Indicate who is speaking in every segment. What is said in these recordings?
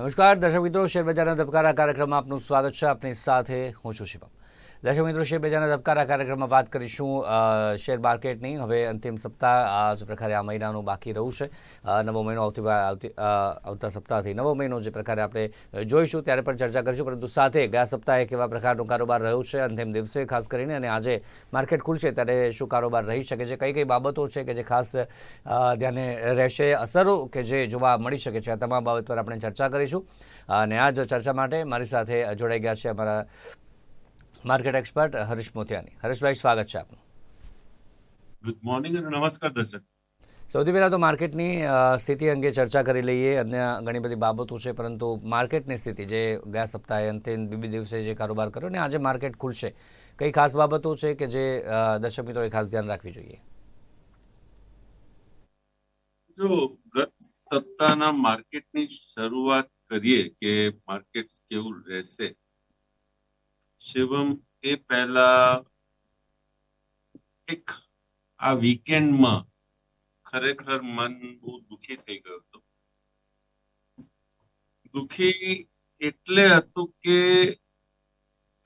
Speaker 1: નમસ્કાર દર્શક મિત્રો શેરબજારના ધબકારા કાર્યક્રમમાં આપનું સ્વાગત છે. આપની સાથે હું છું શિવમ. દર્શક મિત્રો શેરબજારના ધબકારા કાર્યક્રમમાં વાત કરીશું. શેર માર્કેટની. હવે અંતિમ સપ્તાહ જે પ્રકારે આ મહિનાનું બાકી રહ્યું છે. નવો મહિનો આવતી આવતી સપ્તાહથી નવો મહિનો જે પ્રકારે આપણે જોઈશું ત્યારે પણ ચર્ચા કરીશું. પરંતુ સાથે ગયા સપ્તાહે કેવા પ્રકારનો કારોબાર રહ્યો છે અંતિમ દિવસે, ખાસ કરીને. અને આજે માર્કેટ ખુલશે ત્યારે શું કારોબાર રહી શકે છે? કઈ કઈ બાબતો છે કે જે ખાસ ધ્યાને રહેશે, અસરો કે જે જોવા મળી શકે છે? આ તમામ બાબત પર આપણે ચર્ચા કરીશું. અને આ જ ચર્ચા માટે મારી સાથે જોડાઈ ગયા છે અમારા માર્કેટ એક્સપર્ટ હરીશ મોતિયાની. હરીશભાઈ સ્વાગત છે આપનું.
Speaker 2: ગુડ મોર્નિંગ અને નમસ્કાર દર્શક.
Speaker 1: સૌથી પહેલાં તો માર્કેટની સ્થિતિ અંગે ચર્ચા કરી લઈએ. અન્ય ઘણી બધી બાબતો છે પરંતુ માર્કેટની સ્થિતિ જે ગયા સપ્તાહે અંતે બીબી દિવસે જે કારોબાર કર્યો ને આજે માર્કેટ ખુલશે. કઈ ખાસ બાબતો છે કે જે દર્શક મિત્રોએ ખાસ ધ્યાન રાખવી જોઈએ?
Speaker 2: જો ગત સપ્તાહના માર્કેટની શરૂઆત કરીએ કે માર્કેટ કેવું રહેશે શિવમ એ પહેલા એક આ વીકેન્ડમાં ખરેખર મન બહુ દુખી થઈ ગયું હતું. દુખી એટલે હતું કે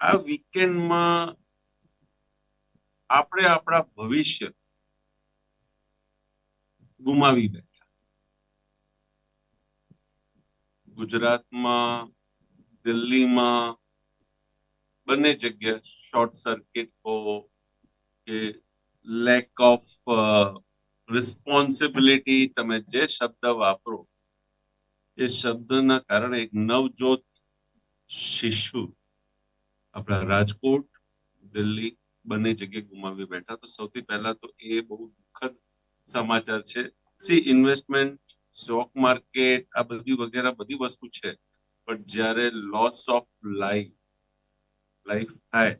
Speaker 2: આ વીકેન્ડમાં આપણે આપણા ભવિષ્ય ગુમાવી બેઠા. ગુજરાતમાં, દિલ્હીમાં બંને જગ્યા શોર્ટ સર્કિટ હો કે લેક ઓફ રિસ્પોન્સિબિલિટી તમે જે શબ્દ વાપરો, એ શબ્દના કારણે એક નવજોત શિશુ આપણા રાજકોટ, દિલ્હી બંને જગ્યાએ ગુમાવી બેઠા. તો સૌથી પહેલા તો એ બહુ દુઃખદ સમાચાર છે. સી ઇન્વેસ્ટમેન્ટ સ્ટોક માર્કેટ આ બધી વગેરે બધી વસ્તુ છે. પણ જ્યારે લોસ ઓફ લાઈફ લાઈફ થાય,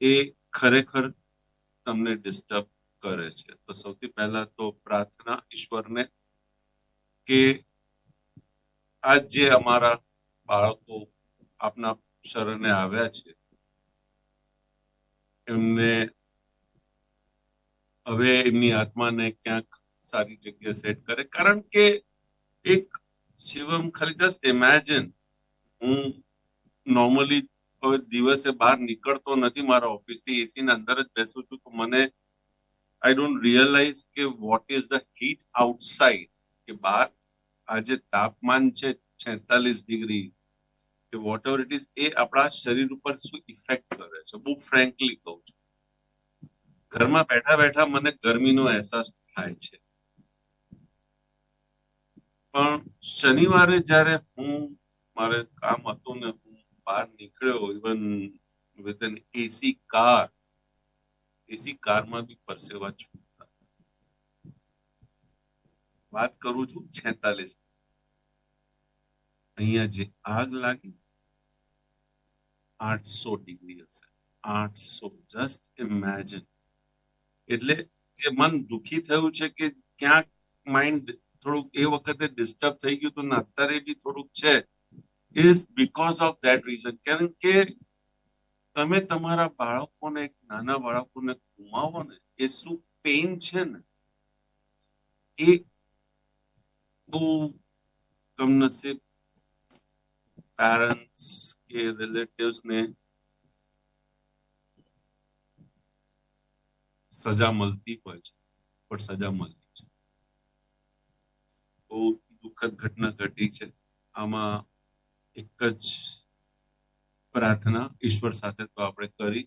Speaker 2: એ ખરેખર તમને ડિસ્ટર્બ કરે છે. તો સૌથી પહેલા તો પ્રાર્થના ઈશ્વરને કે આજ જે અમારા બાળકો આપના શરણે આવ્યા છે, એમને હવે એમની આત્માને ક્યાંક સારી જગ્યા સેટ કરે. કારણ કે એક શિવમ ખાલી જસ્ટ ઇમેજિન હું નોર્મલી હવે દિવસે બહાર નીકળતો નથી મારા ઓફિસથી. એસીના અંદર જ બેસું છું. તો મને આઈ ડોન્ટ રિયલાઇઝ કે what is the heat outside કે બહાર આજે તાપમાન છે છેતાલીસ ડિગ્રી. કે વોટ એવર ઇટ ઇઝ એ આપણા શરીર ઉપર શું ઇફેક્ટ કરે છે? બહુ ફ્રેન્કલી કહું છું. ઘરમાં બેઠા બેઠા મને ગરમીનો અહેસાસ થાય છે. પણ શનિવારે જ્યારે હું, મારે કામ હતું ને બહાર નીકળ્યો even with an AC car AC કારમાં બી પરસેવા છૂટતા. વાત કરું છું છેતાલીસ અહીંયા જે આગ લાગી, આઠસો ડિગ્રી હશે. આઠસો જસ્ટ ઇમેજિન એટલે જે મન દુખી થયું છે કે ક્યાંક માઇન્ડ થોડુંક એ વખતે ડિસ્ટર્બ થઈ ગયું હતું ને અત્યારે બી થોડુંક છે. Is because of that reason કારણ કે તમે તમારા બાળકોને, નાના બાળકોને ગુમાવો ને, એ શું પેઇન છે ને? એ બહુ કમનસીબ પેરેન્ટ્સ કે રિલેટિવ્સ ને સજા મળતી હોય છે, પણ સજા મળતી છે. બહુ દુઃખદ ઘટના ઘટી છે. આમાં એક જ પ્રાર્થના ઈશ્વર સાથે તો આપણે કરી.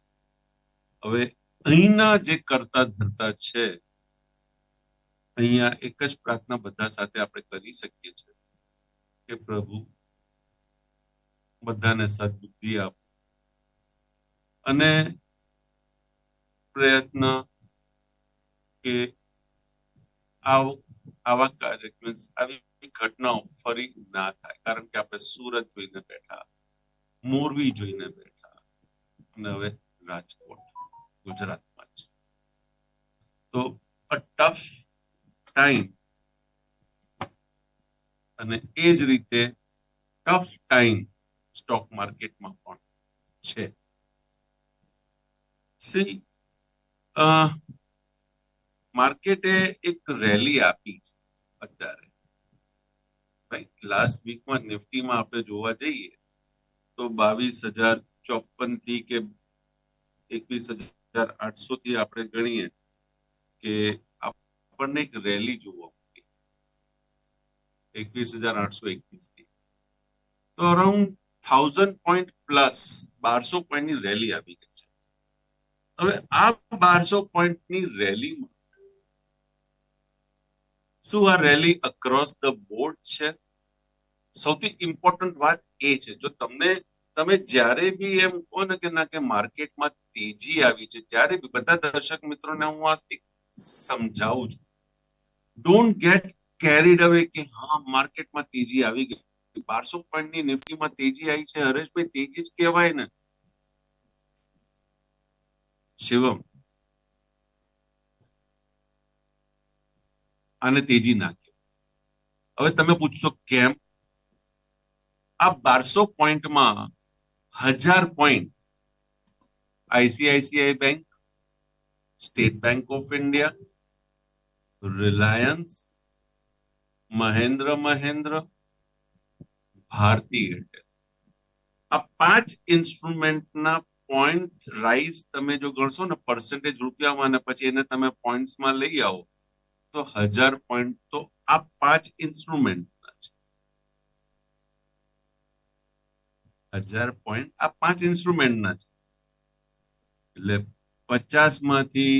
Speaker 2: હવે અહીંના જે કરતા ધરતા છે, અહીંયા એક જ પ્રાર્થના બધા સાથે આપણે કરી શકીએ છીએ કે પ્રભુ, બધાને સદબુદ્ધિ આપ. અને પ્રયત્ન કે આવ, આવા કાર્ય મીન્સ આવી ઘટનાઓ ફરી ના થાય. કારણ કે આપણે સુરત જોઈને બેઠા, મોરબી જોઈને બેઠા અને હવે રાજકોટ, ગુજરાતમાં છે તો અ ટફ ટાઈમ અને એ જ રીતે ટફ ટાઈમ સ્ટોક માર્કેટમાં પણ છે. સી માર્કેટે એક રેલી આપી છે અત્યારે. લાસ્ટ વીકમાં નિફ્ટીમાં આપણે જોવા જઈએ, તો બાવીસ હજાર ચોપનથી કે એકવીસ હજાર આઠસો થી આપણે ગણીએ કે આપણને એક રેલી જોવા મળી. એકવીસ હજાર આઠસો એકવીસથી તો અરાઉન્ડ થાઉઝન્ડ પોઈન્ટ પ્લસ બારસો પોઈન્ટની રેલી આવી ગઈ છે. હવે આ બારસો પોઈન્ટની રેલીમાં શું આ રેલી અક્રોસ ધ બોર્ડ છે? સૌથી ઇમ્પોર્ટન્ટ વાત એ છે, જો તમને, તમે જ્યારે બી એમ કહો ને કે ના કે માર્કેટમાં તેજી આવી છે ત્યારે બી બધા દર્શક મિત્રોને હું આ સમજાવું છું. ડોન્ટ ગેટ કેરીડ અવે કે હા, માર્કેટમાં તેજી આવી ગઈ. બારસો પોઈન્ટની નિફ્ટીમાં તેજી આવી છે. હરેશભાઈ, તેજી જ કહેવાય ને. શિવમ આને તેજી ના હવે તમે પૂછશો કેમ? આ બારસો પોઈન્ટમાં હજાર point I C I C I bank, State Bank of India, Reliance, Mahindra Mahindra, Bharti Airtel. આ પાંચ ઇન્સ્ટ્રુમેન્ટના પોઈન્ટ રાઈઝ તમે જો ગણશો ને પર્સન્ટેજ રૂપિયામાં અને પછી એને તમે પોઈન્ટ્સમાં લઈ આવો તો હજાર પોઈન્ટ તો આ પાંચ ઇન્સ્ટ્રુમેન્ટના હજાર પોઈન્ટ આ પાંચ ઇન્સ્ટ્રુમેન્ટના છે. એટલે પચાસમાંથી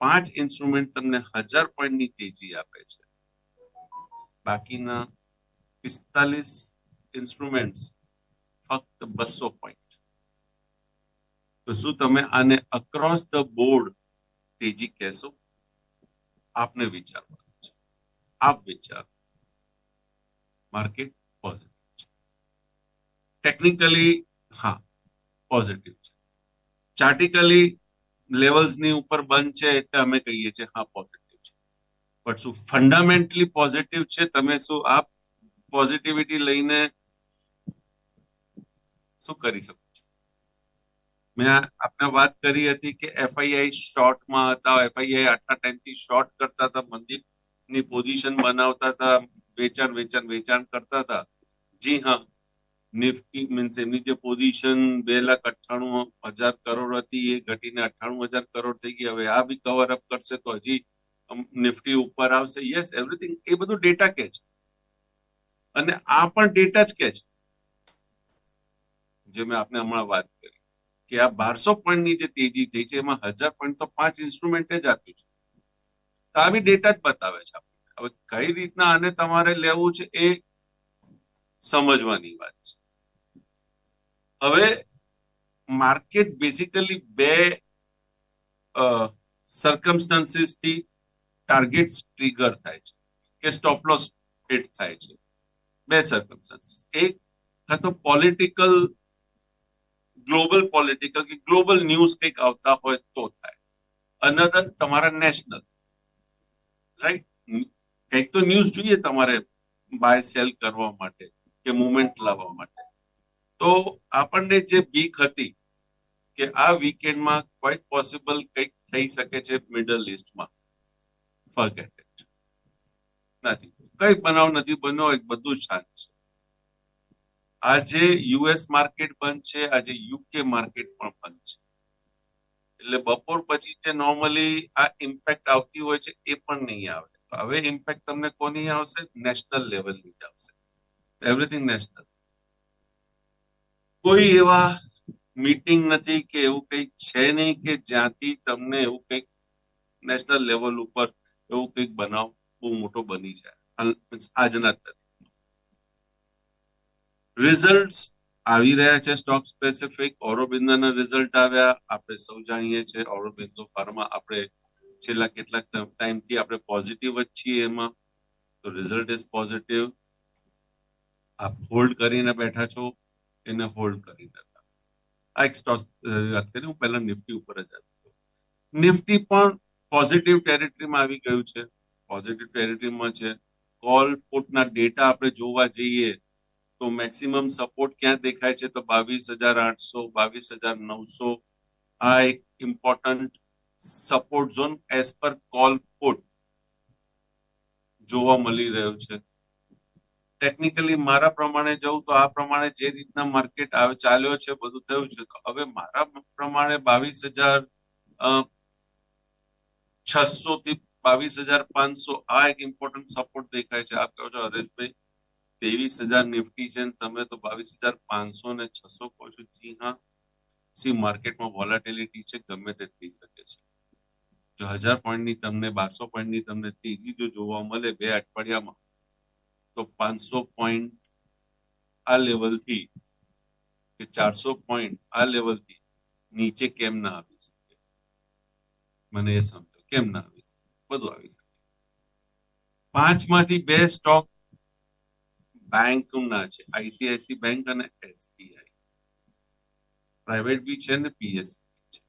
Speaker 2: પાંચ ઇન્સ્ટ્રુમેન્ટ તમને હજાર પોઈન્ટની તેજી આપે છે. બાકીના પિસ્તાલીસ ઇન્સ્ટ્રુમેન્ટ્સ ફક્ત બસો પોઈન્ટ તો શું તમે આને અક્રોસ ધ બોર્ડ તેજી કહેશો? આપને વિચારવાનું છે. આપ વિચાર. માર્કેટ પોઝિટિવ છે. ટેકનિકલી હા પોઝિટિવ છે. ચાર્ટિકલી લેવલ્સની ઉપર બંધ છે એટલે અમે કહીએ છીએ, હા પોઝિટિવ છે. બટ શું ફંડામેન્ટલી પોઝિટિવ છે? તમે શું આ પોઝિટિવિટી લઈને શું કરી શકો? મેં આપને વાત કરી હતી કે એફઆઈઆઈ શોર્ટમાં હતા એફઆઈઆઈ આટલા ટાઈમથી શોર્ટ કરતા હતા, મંદિરની પોઝિશન બનાવતા હતા, વેચાણ વેચાણ વેચાણ કરતા હતા. જી હા, નિફ્ટી મીન્સ એમની જે પોઝિશન બે લાખ અઠ્ઠાણું હજાર કરોડ હતી, એ ઘટીને અઠ્ઠાણું હજાર કરોડ થઈ ગઈ હવે આ બી કવર અપ કરશે તો હજી નિફ્ટી ઉપર આવશે. યસ એવરીથિંગ એ બધું ડેટા કે છે. અને આ પણ ડેટા જ કે છે. જે મેં આપને હમણાં વાત કરી. કે આ બારસો પોઈન્ટની જે તેજી થઈ છે, એમાં હજાર પોઈન્ટ તો પાંચ ઇન્સ્ટ્રુમેન્ટ જ આપ્યું છે. તો આવી ડેટા જ બતાવે છે આપણને. હવે કઈ રીતના આને તમારે લેવું છે એ સમજવાની વાત છે. હવે માર્કેટ બેઝિકલી બે સર્કમસ્ટન્સીસથી ટાર્ગેટ ટ્રિગર થાય છે કે સ્ટોપ હિટ થાય છે. બે સર્કમસ્ટન્સીસ એક, કાં તો પોલિટિકલ ગ્લોબલ પોલિટિકલ કે ગ્લોબલ ન્યૂઝ કંઈક આવતા હોય તો થાય. અનધર તમારા નેશનલ રાઈટ કંઈક તો ન્યૂઝ જોઈએ તમારે બાય સેલ કરવા માટે કે મુવમેન્ટ લાવવા માટે. તો આપણને જે બીક હતી કે આ વીકેન્ડમાં ક્વાઇટ પોસિબલ કંઈક થઈ શકે છે મિડલ ઇસ્ટમાં ફર્ગેટ નથી. કઈ બનાવ નથી બન્યો, એક બધું શાંત છે. આજે યુએસ માર્કેટ બંધ છે, આજે યુકે માર્કેટ પણ બંધ છે. એટલે બપોર પછી જે નોર્મલી આ ઇમ્પેક્ટ આવતી હોય છે, એ પણ નહીં આવે. હવે ઇમ્પેક્ટ તમને કોની આવશે? નેશનલ લેવલની જ આવશે. એવરીથિંગ નેશનલ કોઈ એવા મીટિંગ નથી કે એવું કંઈક છે નહીં કે જ્યાંથી તમને એવું કંઈક નેશનલ લેવલ ઉપર એવું કંઈક બનાવ બહુ મોટો બની જાય. આજના રિઝલ્ટ આવી રહ્યા છે સ્ટોક સ્પેસિફિક ઓરોબિંદોના રિઝલ્ટ આવ્યા. આપણે સૌ જાણીએ છીએ ઓરોબિંદો ફાર્મા આપણે છેલ્લા કેટલાક ટાઈમથી આપણે પોઝિટિવ જ છીએ એમાં. તો રિઝલ્ટ ઇઝ પોઝિટિવ આપ હોલ્ડ કરીને બેઠા છો. એને હોલ્ડ કરીને આ એક સ્ટોક વાત કરી. હું પહેલા નિફ્ટી ઉપર જ આવ્યો નિફ્ટી પણ પોઝિટિવ ટેરિટરીમાં આવી ગયું છે. પોઝિટિવ ટેરિટરીમાં છે. કોલ પુટના ડેટા આપણે જોવા જઈએ તો મેક્સિમમ સપોર્ટ ક્યાં દેખાય છે? તો બાવીસ હજાર આઠસો, બાવીસ હજાર નવસો. આ એક important support zone as per call put જોવા મળી રહ્યો છે. ટેકનિકલી મારા પ્રમાણે જવું તો આ પ્રમાણે જે રીતના માર્કેટ આવે, ચાલ્યો છે, બધું થયું છે. તો હવે મારા પ્રમાણે બાવીસ હજાર છસો થી બાવીસ હજાર પાંચસો આ એક ઇમ્પોર્ટન્ટ સપોર્ટ દેખાય છે. આપ કહો છો હરેશભાઈ? ત્રેવીસ હજાર નિફ્ટી છે તમે તો બાવીસ હજાર પાંચસો ને છસો કહો છો. જી હા. સી માર્કેટમાં વોલેટિલિટી છે, ગમે તે થઈ શકે છે. જો હજાર પોઈન્ટની તમને, બારસો પોઈન્ટની તમને તેજી જો જોવા મળે બે અઠવાડિયામાં, તો પાંચસો પોઈન્ટ આ લેવલથી કે ચારસો પોઈન્ટ આ લેવલથી નીચે કેમ ના આવી શકે? મને એ સમજો. કેમ ના આવી શકે? બધું આવી શકે. પાંચમાંથી બે સ્ટોક બેંક ના છે આઈસીઆઈસી બેંક અને એસબીઆઈ પ્રાઇવેટ બી છે ને પીએસબી છે.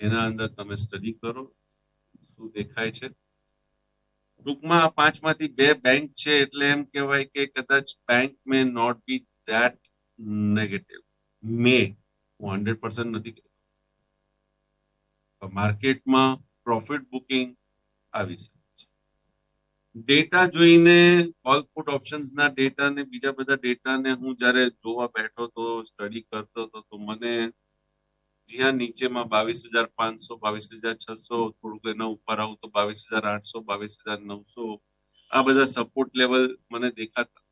Speaker 2: એના અંદર તમે સ્ટડી કરો, શું દેખાય છે. ટૂંકમાં આ પાંચમાંથી બે બેંક છે એટલે એમ કહેવાય કે કદાચ bank may not be that negative may હું હંડ્રેડ પર્સન્ટ નથી કહેતો. માર્કેટમાં પ્રોફિટ બુકિંગ આવી શકે. ડેટા જોઈને કોલ પુટ ઓપ્શન્સના ડેટા ને બીજા બધા ડેટાને હું જ્યારે જોવા બેઠો તો સ્ટડી કરતો હતો, તો મને જ્યાં નીચેમાં બાવીસ હજાર પાંચસો, બાવીસ હજાર છસો, થોડુંક એના ઉપર આવું તો બાવીસ હજાર આઠસો, બાવીસ હજાર નવસો, આ બધા સપોર્ટ લેવલ મને દેખાતા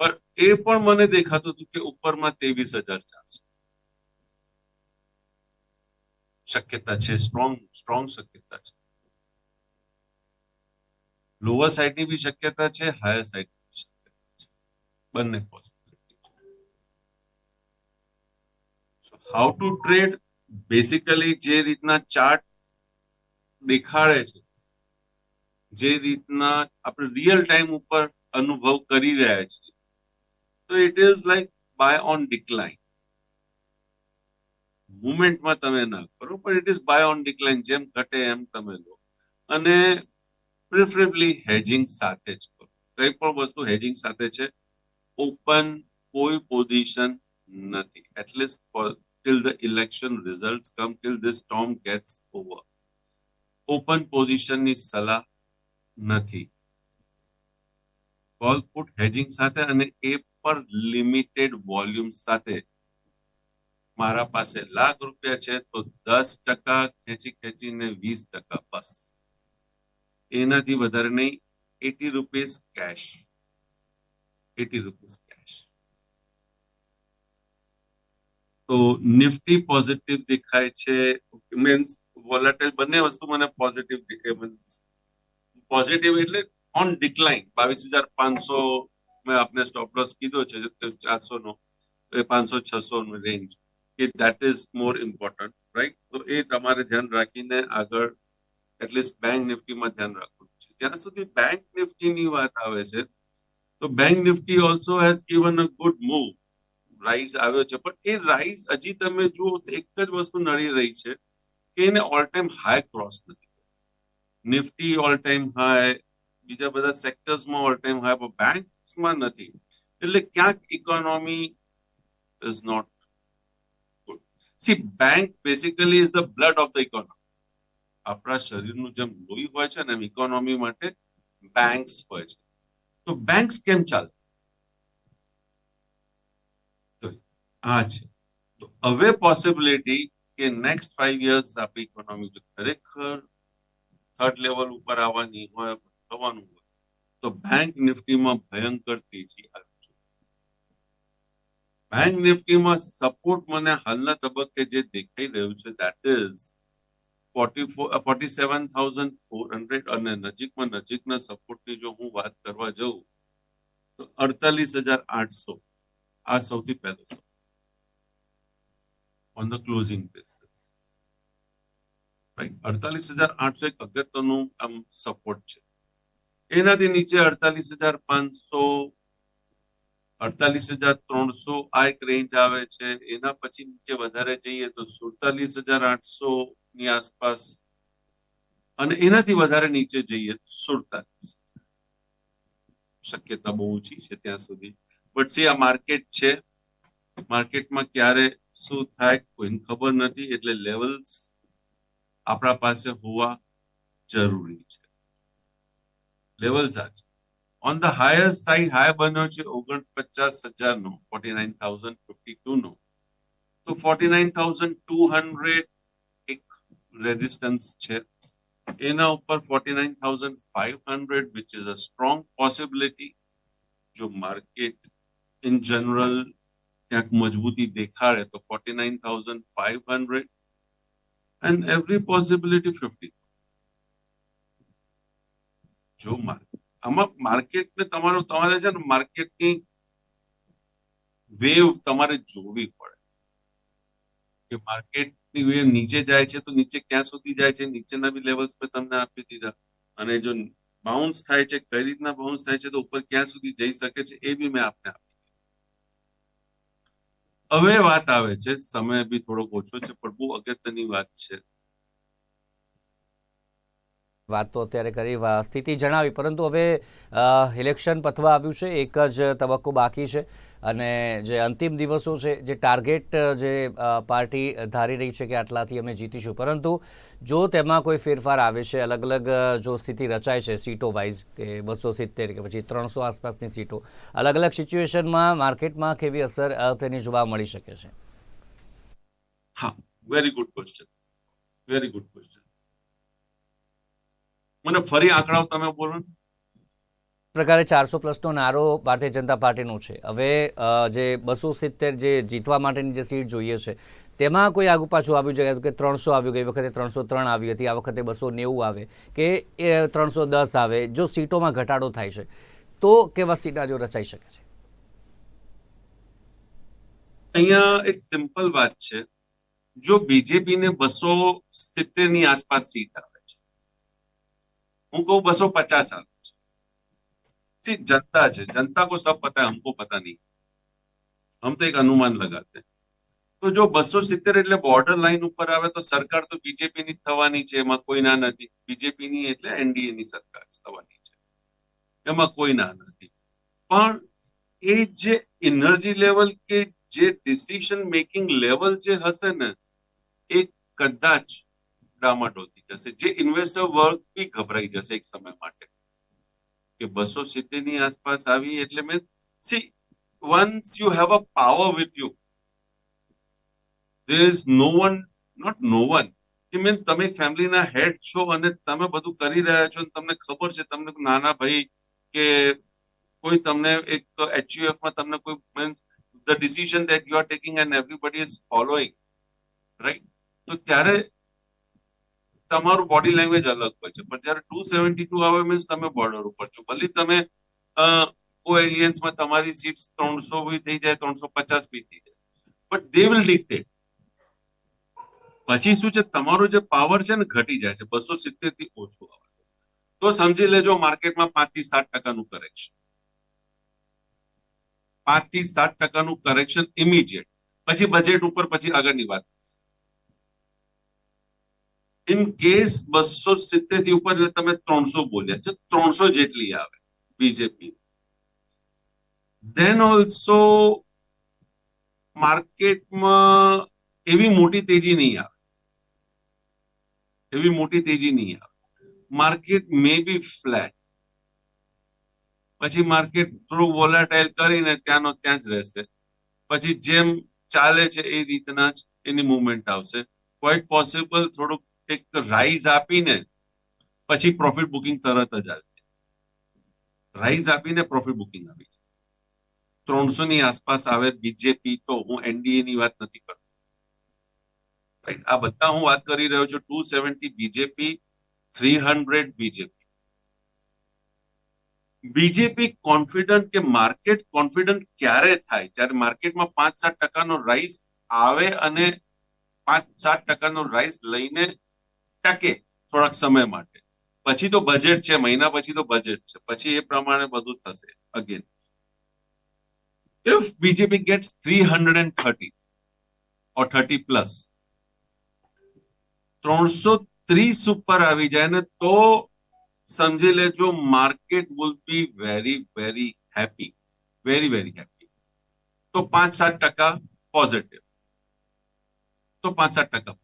Speaker 2: પણ એ પણ મને દેખાતું હતું કે ઉપરમાં ત્રેવીસ હજાર ચારસો. શક્યતા છે સ્ટ્રોંગ સ્ટ્રોંગ શક્યતા છે. લોઅર સાઈડની બી શક્યતા છે હાયર સાઈડની છે. બંને પોસિબિલિટી છે. So how to trade basically જે રીતના ચાર્ટ દેખાડે છે, જે રીતના આપણે રિયલ ટાઈમ ઉપર અનુભવ કરી રહ્યા છીએ, તો it is like buy on decline મુમેન્ટમાં તમે ના કરો, પણ it is buy on decline જેમ ઘટે એમ તમે લો. અને પ્રિફરેબલી હેજિંગ સાથે જ કરો. કઈ પણ વસ્તુ હેજિંગ સાથે છે ઓપન કોઈ પોઝિશન નથી. At least for till the election result come till this storm gets over open પોઝિશનની સલાહ નથી. કોલ પુટ હેજિંગ સાથે અને એ પર લિમિટેડ વોલ્યુમ સાથે મારા પાસે લાખ રૂપિયા છે, તો દસ ટકા ખેંચી ખેંચીને વીસ ટકા બસ. એનાથી વધારે નહીં, eighty rupees cash eighty rupees cash તો નિફ્ટી પોઝિટિવ દેખાય છે. મીન્સ વોલેટાઇલ બંને વસ્તુ મને પોઝિટિવ મીન્સ પોઝિટિવ એટલે ઓન ડિક્લાઇન બાવીસ હજાર પાંચસો મેં આપને સ્ટોપ લોસ કીધો છે ચારસો નો એ પાંચસો છસો નો રેન્જ કે that is more important right તો એ તમારે ધ્યાન રાખીને આગળ એટલીસ્ટ બેંક નિફ્ટીમાં ધ્યાન રાખવું છે. જ્યાં સુધી બેંક નિફ્ટીની વાત આવે છે, તો bank Nifty also has given a good move rise આવ્યો છે. પણ એ રાઈઝ હજી તમે જુઓ તો એક જ વસ્તુ નડી રહી છે કે એને ઓલ ટાઈમ હાઈ ક્રોસ નથી નિફ્ટી ઓલ ટાઈમ હાઈ બીજા બધા સેક્ટર્સમાં ઓલ ટાઈમ હાઈ પણ બેંક્સમાં નથી. એટલે ક્યાંક economy is not good see bank basically is the blood of the economy આપણા શરીરનું જેમ લોહી હોય છે ને એમ ઇકોનોમી માટે બેંક્સ હોય છે. તો બેંક્સ કેમ ચાલતી? આ છે. તો હવે પોસિબિલિટી કે નેક્સ્ટ ફાઈવ યર્સ આપણી ઇકોનોમી જો ખરેખર થર્ડ લેવલ ઉપર આવવાની હોય, થવાનું હોય, તો બેંક નિફ્ટીમાં ભયંકર તેજી આવી બેંક નિફ્ટીમાં સપોર્ટ મને હાલના તબક્કે જે દેખાઈ રહ્યું છે દેટ ઇઝ હંડ્રેડ અને નજીકમાં નજીકના સપોર્ટની જો હું વાત કરવા જઉં, તો અડતાલીસ હજાર આઠસો આ સૌથી પહેલો support on the closing basis અડતાલીસ હજાર આઠસો એક અગત્યનું આમ સપોર્ટ છે. એનાથી નીચે અડતાલીસ હજાર પાંચસો, અડતાલીસ હજાર ત્રણસો આ એક રેન્જ આવે છે. એના પછી નીચે વધારે જઈએ તો સુડતાલીસ હજાર આઠસો ની આસપાસ. અને એનાથી વધારે નીચે જઈએ સુડતાલીસ શક્યતા બહુ ઓછી છે ત્યાં સુધી. બટ સી આ માર્કેટ છે. માર્કેટમાં ક્યારે શું થાય કોઈને ખબર નથી, એટલે લેવલ્સ આપણા પાસે હોવા જરૂરી છે. લેવલ્સ આ છે. On the higher side high બન્યો છે ઓગણપચાસ હજાર નો forty nine thousand fifty two નો. તો forty nine thousand two hundred resistance છે. એના ઉપર forty nine thousand five hundred which is a strong possibility જો માર્કેટ ઇન જનરલ ક્યાંક મજબૂતી દેખાડે તો forty nine thousand five hundred and every possibility fifty જો માર્કેટ આમાં માર્કેટને તમારો, તમારે છે ને માર્કેટની વેવ તમારે જોવી પડે. કે માર્કેટની વેવ નીચે જાય છે તો નીચે ક્યાં સુધી જાય છે? નીચેના બી લેવલ્સ પર તમને આપી દીધા. અને જો બાઉન્સ થાય છે, કઈ રીતના બાઉન્સ થાય છે, તો ઉપર ક્યાં સુધી જઈ શકે છે, એ બી મેં આપને આપી હવે વાત આવે છે, સમય બી થોડોક ઓછો છે, પણ બહુ અગત્યની વાત છે.
Speaker 1: વાત તો અત્યારે કરી સ્થિતિ જણાવી, પરંતુ હવે ઇલેક્શન પથવા આવ્યું છે, એક જ તબક્કો બાકી છે. અને જે અંતિમ દિવસો છે, જે ટાર્ગેટ જે પાર્ટી ધારી રહી છે કે આટલાથી અમે જીતીશું. પરંતુ જો તેમાં કોઈ ફેરફાર આવે છે અલગ અલગ જો સ્થિતિ રચાય છે સીટો વાઇઝ કે બસો સિત્તેર કે પછી ત્રણસો આસપાસની સીટો અલગ અલગ સિચ્યુએશનમાં માર્કેટમાં કેવી અસર તેની જોવા મળી શકે છે?
Speaker 2: હા very good question very good question મને ફરી આંકડાઓ તમે બોલો ને.
Speaker 1: પ્રકારે ચારસો પ્લસનો નારો ભારતીય જનતા પાર્ટીનો છે. હવે જે બસો સિત્તેર જે જીતવા માટેની જે સીટ જોઈએ છે તેમાં કોઈ આગુ પાછું આવ્યું છે? કે ત્રણસો આવ્યું ગઈ વખતે ત્રણસો ત્રણ આવી હતી આ વખતે બસો નેવું આવે કે એ ત્રણસો દસ આવે જો સીટોમાં ઘટાડો થાય છે તો કેવા સિનારીઓ રચાઈ શકે છે?
Speaker 2: અહીંયા એક સિમ્પલ વાત છે. જો બીજેપીને બસો સિત્તેરની આસપાસ સીટ આવે હું કહું બસો પચાસ આવે છે See, जनता છે जनता को सब पता है हमको पता नहीं हम तो एक अनुमान लगाते हैं. તો જો બસો સિત્તેર એટલે બોર્ડર લાઈન ઉપર આવે તો સરકાર તો બીજેપી ની જ થવાની છે એમાં કોઈ ના નથી બીજેપી ની એટલે એનડીએ ની સરકાર જ થવાની છે એમાં કોઈ ના નથી પણ એ જે એનર્જી લેવલ કે જે ડિસિઝન મેકિંગ લેવલ જે હશે ને એ કદાચ ડામાડોલ થઈ જશે. જે ઇન્વેસ્ટર વર્ગ બી ગભરાઈ જશે એક સમય માટે. કે બસો સિત્તેરની આસપાસ આવી એટલે means see once you have a power with you there is no one not no one કે મેન તમે ફેમિલીના હેડ છો અને તમે બધું કરી રહ્યા છો તમને ખબર છે, તમને નાના ભાઈ કે કોઈ તમને એક એચયુએફમાં તમને કોઈ means the decision that you are taking and everybody is following right તો ત્યારે તમારું બોડી લેંગ્વેજ અલગ હોય છે. પણ જ્યારે ટુ સેવન્ટી ટુ આવે મીન્સ તમે બોર્ડર ઉપર છો. ભલે તમે કો એલિયન્સમાં તમારી સીટ્સ ત્રણસો બી થઈ જાય, ત્રણસો પચાસ બી થઈ જાય. બટ દે વિલ ડિક્ટેટ પછી શું છે? તમારો જે પાવર છે ને ઘટી જાય છે. બસો સિત્તેરથી ઓછું આવે. તો સમજી લેજો માર્કેટમાં પાંચથી સાત ટકાનું કરેક્શન પાંચથી સાત ટકાનું કરેક્શન ઇમિડિયેટ પછી બજેટ ઉપર, પછી આગળની વાત થશે ઇન કેસ બસો સિત્તેરથી ઉપર તમે ત્રણસો બોલ્યા છે, ત્રણસો જેટલી આવે બીજેપી ધેન ઓલ્સો માર્કેટમાં એવી મોટી તેજી નહીં આવે. એવી મોટી તેજી નહીં આવે. માર્કેટ મે બી ફ્લેટ પછી માર્કેટ થોડું વોલાટાઇલ કરીને ત્યાંનો ત્યાં જ રહેશે. પછી જેમ ચાલે છે એ રીતના જ એની મુવમેન્ટ આવશે. ક્વાઇટ પોસિબલ થોડુંક એક રાઈઝ આપીને પછી પ્રોફિટ બુકિંગ તરત જ આવી રાઈઝ આપીને પ્રોફિટ બુકિંગ આવી ત્રણસો ની આસપાસ આવે બીજેપી તો હું એનડીએ ની વાત નથી કરતો. રાઈટ આ બધા હું વાત કરી રહ્યો છું two seventy BJP three hundred BJP BJP confident કે માર્કેટ કોન્ફિડન્ટ ક્યારે થાય? જ્યારે માર્કેટમાં પાંચ સાત ટકાનો રાઈસ આવે અને પાંચ સાત ટકાનો રાઈસ લઈને ટકે થોડાક સમય માટે? પછી તો બજેટ છે મહિના પછી તો બજેટ છે. પછી એ પ્રમાણે બધું થશે again if BJP gets 330 or 30 plus, ત્રણસો ત્રીસ ઉપર આવી જાય ને તો સમજી લેજો market will be very very happy very very happy તો પાંચ સાત ટકા પોઝિટિવ તો પાંચ સાત ટકા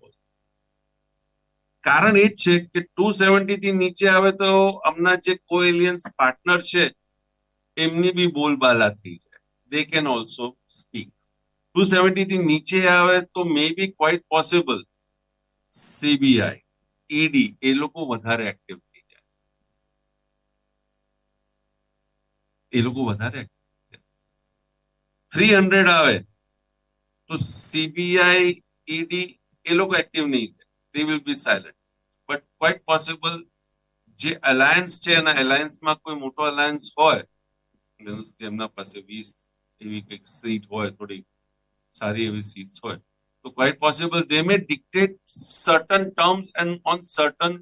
Speaker 2: કારણ એ જ છે કે ટુ સેવન્ટી થી નીચે આવે તો હમણાં જે કો એલિયન્સ પાર્ટનર છે, એમની બી બોલબાલા થઈ જાય. They can also speak two seventy થી નીચે આવે તો may be quite possible CBI ED એ લોકો વધારે એક્ટિવ થઈ જાય. એ લોકો વધારે થ્રી હંડ્રેડ આવે તો સીબીઆઈ ઈડી એ લોકો એક્ટિવ નહીં થાય. They will be silent. But quite possible જે અલાયન્સ છે એના અલાયન્સમાં કોઈ મોટો અલાયન્સ હોય મીન્સ જેમના પાસે વીસ એવી કંઈક સીટ હોય, થોડી સારી એવી સીટ્સ હોય, તો quite possible they may dictate certain terms and on certain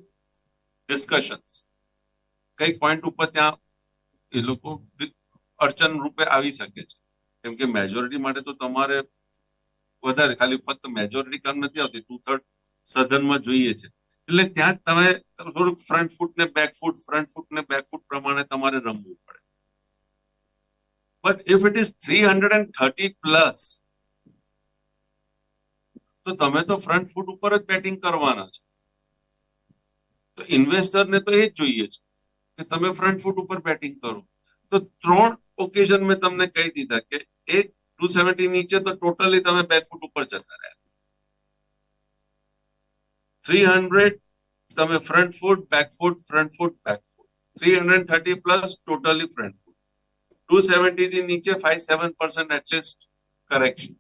Speaker 2: discussions કઈ પોઈન્ટ ઉપર ત્યાં એ લોકો અડચણ રૂપે આવી શકે છે. કેમ કે મેજોરિટી માટે તો તમારે વધારે, ખાલી ફક્ત મેજોરિટી કામ નથી આવતી ટુ થર્ડ સદનમાં જોઈએ છે. એટલે ત્યાં તમે થોડુંક ફ્રન્ટ ફૂટ ને બેક ફૂટ ફ્રન્ટ ફૂટ ને બેક ફૂટ પ્રમાણે તમારે રમવું પડે. But if it is three hundred and thirty plus તો તમે તો ફ્રન્ટ ફૂટ ઉપર જ બેટિંગ કરવાના છો. તો ઇન્વેસ્ટરને તો એ જ જોઈએ છે કે તમે ફ્રન્ટ ફૂટ ઉપર બેટિંગ કરો. તો ત્રણ ઓકેઝન મેં તમને કહી દીધા કે એક ટુ સેવન્ટી નીચે તો ટોટલી તમે બેક ફૂટ ઉપર જતા રહ્યા. થ્રી હંડ્રેડ તમે front foot back foot front foot back foot three hundred thirty plus totally front foot two seventy થી નીચે five seven percent at least correction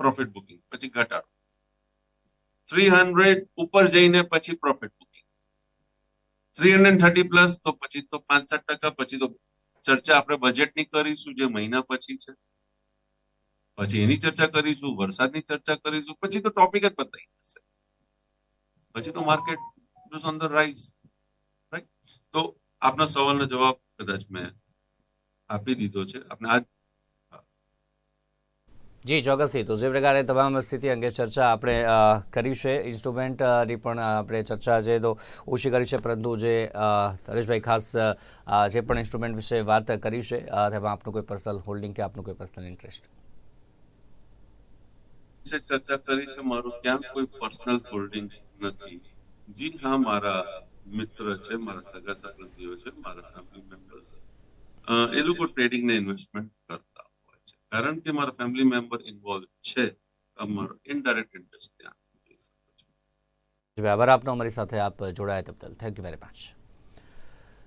Speaker 2: profit booking પછી ઘટાડો. થ્રી હંડ્રેડ ઉપર જઈને પછી profit booking three hundred thirty plus તો પછી તો પાંચ સાત ટકા, પછી તો ચર્ચા આપણે બજેટની કરીશું જે મહિના પછી છે. પછી એની ચર્ચા કરીશું, વરસાદની ચર્ચા કરીશું, પછી તો ટોપિક જ બતાવી જશે. પછી તો market on the rise right તો આપના સવાલનો જવાબ કદાચ મેં આપી દીધો છે. આપણે આજ
Speaker 1: જી ચોક્કસથી. તો જે પ્રકારે તમામ સ્થિતિ અંગે ચર્ચા આપણે કરી છે ઇન્સ્ટ્રુમેન્ટની પણ આપણે ચર્ચા છે. તો ઓછી કરી છે પરંતુ જે હરેશભાઈ ખાસ જે પણ ઇન્સ્ટ્રુમેન્ટ વિશે વાત કરી છે તેમાં આપનું કોઈ પર્સનલ હોલ્ડિંગ કે આપનું કોઈ પર્સનલ ઇન્ટરેસ્ટ
Speaker 2: ચર્ચા કરી છે મારું. ક્યાં કોઈ પર્સનલ હોલ્ડિંગ નથી જી હા, મારા મિત્ર છે, મારા સગા સંબંધીઓ છે, મારા ફેમિલી મેમ્બર્સ એ લોકો ટ્રેડિંગ ને ઇન્વેસ્ટમેન્ટ કરતા હોય છે. કારણ કે મારા ફેમિલી મેમ્બર ઇન્વોલ્વ છે અમારો ઇનડાયરેક્ટ ઇન્ટરેસ્ટ ત્યાં
Speaker 1: આભાર આપનો અમારી સાથે આપ જોડાયા તે થેન્ક યુ વેરી મચ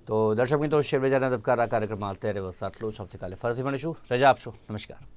Speaker 1: તો દર્શક મિત્રો, શેરબજારના ધબકારા કાર્યક્રમમાં અત્યારે બસ આટલું જ. આવતીકાલે ફરીથી મળીશું. રજા આપશો. નમસ્કાર.